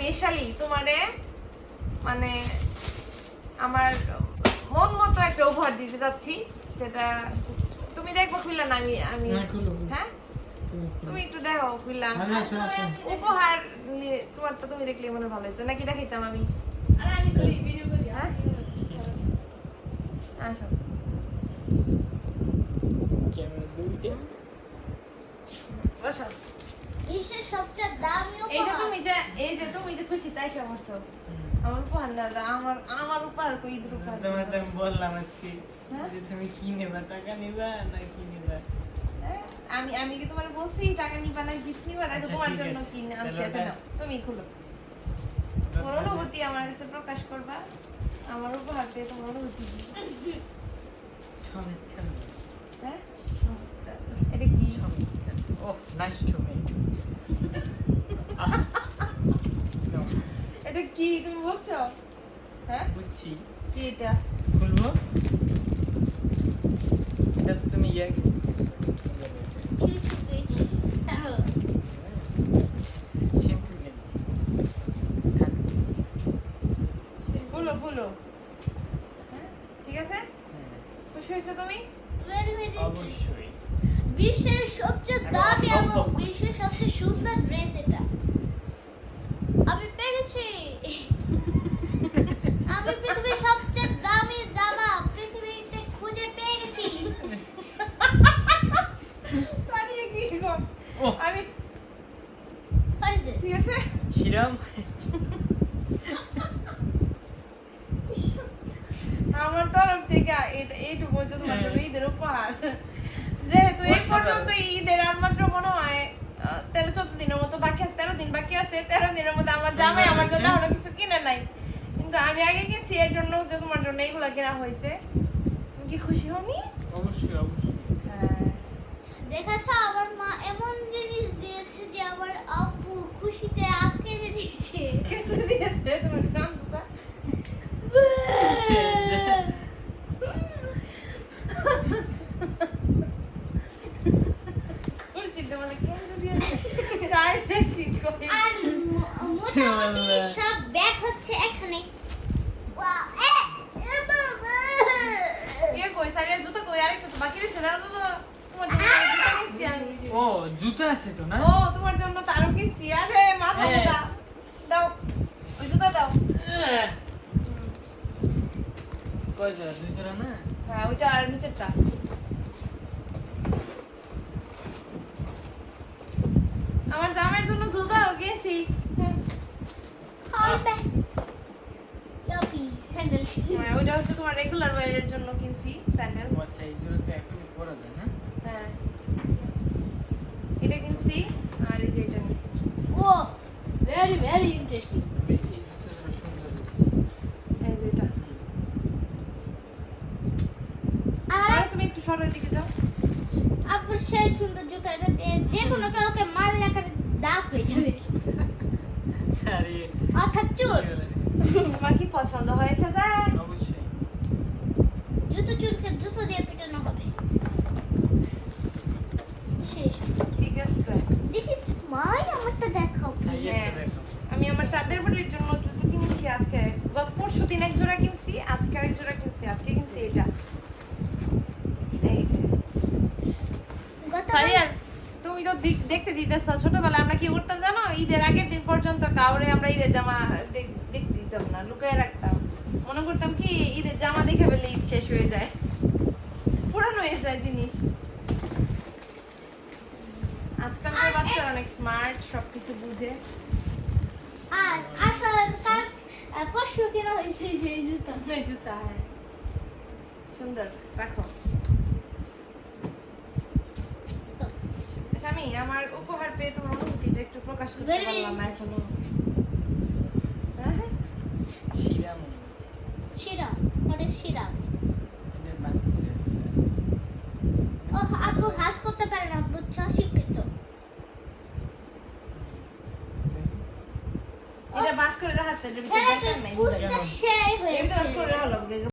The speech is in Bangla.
স্পেশালি তোমারে মানে আমার মন মতো একটা উপহার দিতে যাচ্ছি। সেটা তুমি দেখব খুললা না আমি আমি। হ্যাঁ? তুমি একটু দেখো খুললা। উপহার নিয়ে- তোমার তো তুমি দেখলে মনে ভালো হতো নাকি দেখাইতাম আমি? আরে আমি করি ভিডিও করি হ্যাঁ? আসো বসো। বিশ্বের সবচেয়ে দামি এই যে তুমি যে এই যে তুমি যে খুশি তাই সমস্যা আমার উপহার না আমার আমার উপহার কই উপহার? তোমার তো আমি বললাম আজকে হ্যাঁ? যে তুমি কি নেবা টাকা নেবা না কি নেবা? হ্যাঁ? আমি আমি কি তোমার বলছি টাকা নিবা না গিফট নিবা? না আচ্ছা, তোমার জন্য তাহলে আনছি আচ্ছা ওটা- তুমি খুলো। তোমার অনুভূতি আমার কাছে প্রকাশ করবা। আমার উপহার পেয়ে তোমার অনুভূতি কি? হ্যাঁ? এটা কি? ওহ নাইস কি তুমি বলছো? হ্যাঁ? বুঝছি। কি এটা? খুলবো? এটা তুমি ইয়ে গেল খুলো খুলো হ্যাঁ। ঠিক আছে? খুশি হয়েছো তুমি? অবশ্যই। বিশ্বের সবচেয়ে দামি এবং বিশ্বের সবচেয়ে সুন্দর ড্রেস এটা আমি পেরেছি আমি পৃথিবীর সবচেয়ে দামি জামা পৃথিবীতে খুঁজে পেয়ে গেছি পানিয়ে কি গো? ওহ আমি What is this? ঠিক আছে ছিরাম আমার তরফ থেকে হচ্ছে তোমার হ্যাঁ। ঈদের উপহার। যেহেতু এই পর্যন্ত ঈদের আর মাত্র মনে হয় তেরো চোদ্দ দিনের মতো বাকি আছে তেরো দিন বাকি আছে তেরো দিনের মধ্যে আমার জামাই আমার জন্য এখনও কিছু কিনে নাই। কিন্তু আমি আগে গেছি এর জন্য হচ্ছে তোমার জন্য এইগুলা কেনা হয়েছে। তুমি কি খুশি হওনি? অবশ্যই অবশ্যই। হ্যাঁ। দেখেছ আমার মা এমন জিনিস দিয়েছে যে আমার খুশিতে আটকে দিয়েছে। কেন দিয়েছে তোমার কান দোষা খুশিতে মানে কেন দিয়েছে তাই দেখি আর মোটামুটি সব ব্যাগ হচ্ছে এখানে! এ, কই সারিয়ার জুতো কই? আরেকটা তো বাকি রয়েছে না তো তোমার জন্য জুতো কিনছি আমি। ও জুতো আছে তো না? ও তোমার জন্য আরে মাথা হ্যাঁ। দাও ওই জুতো দাও। না? হ্যাঁ ওইটা আর নিচেরটা। আমার জামাইয়ের জন্য জুতাও. হ্যাঁ। ওইটা হচ্ছে তোমার রেগুলার ওয়্যারের জন্য কিনছি স্যান্ডেল আচ্ছা এই তো এখনই পরা যায় না? হ্যাঁ। এটা কিনছি আর এটা। আর আর তুমি একটু সরো এদিকে যাও। আপুর সেই সুন্দর জুতো এটা যে কোনো কাউকে মাল লেখার দাগ হয়ে যাবে। অর্থাৎ চোর। তোমার কি পছন্দ হয়েছে দেখ অবশ্যই। জুতো চুরকে জুতো দিয়ে পিটানো হবে শেষ ঠিক আছে দিস ইজ মাই আমারটা দেখাও সাইয়ের হ্যাঁ। তো দেখো আমি আমার চাঁদের বাড়ির জন্য জুতো কিনেছি আজকে গত পরশু দিন এক জোড়া কিনছি আজকে আরেক জোড়া কিনছি আজকে কিনছি এটা এই যে গতকাল সারিয়ার তুমি তো দেখতে দিতেছ। ছোটবেলায় আমরা কি করতাম জানো? ঈদের আগের দিন পর্যন্ত কাউরে আমরা ঈদের জামা দেখ- দেখতে দিতাম না লুকিয়ে রাখতাম। মনে করতাম কি ঈদের জামা দেখে ফেলে ঈদ শেষ হয়ে যায়। পুরানো হয়ে যায় জিনিস। আজকালকার বাচ্চারা অনেক স্মার্ট সবকিছু বুঝে। আর আসলে তার পরশু কেনা হয়েছে যে জুতো। জুতা হ্যাঁ। সুন্দর রাখো স্বামী আমার উপহার পেয়ে তোমার অনুভূতিটা একটু প্রকাশ করতে পারলাম না এখনও। শিরা মনে ও আপু ভাজ করতে পারে না বুঝছ? শিক্ষিত। এটা বাস করে রাখাতে সেই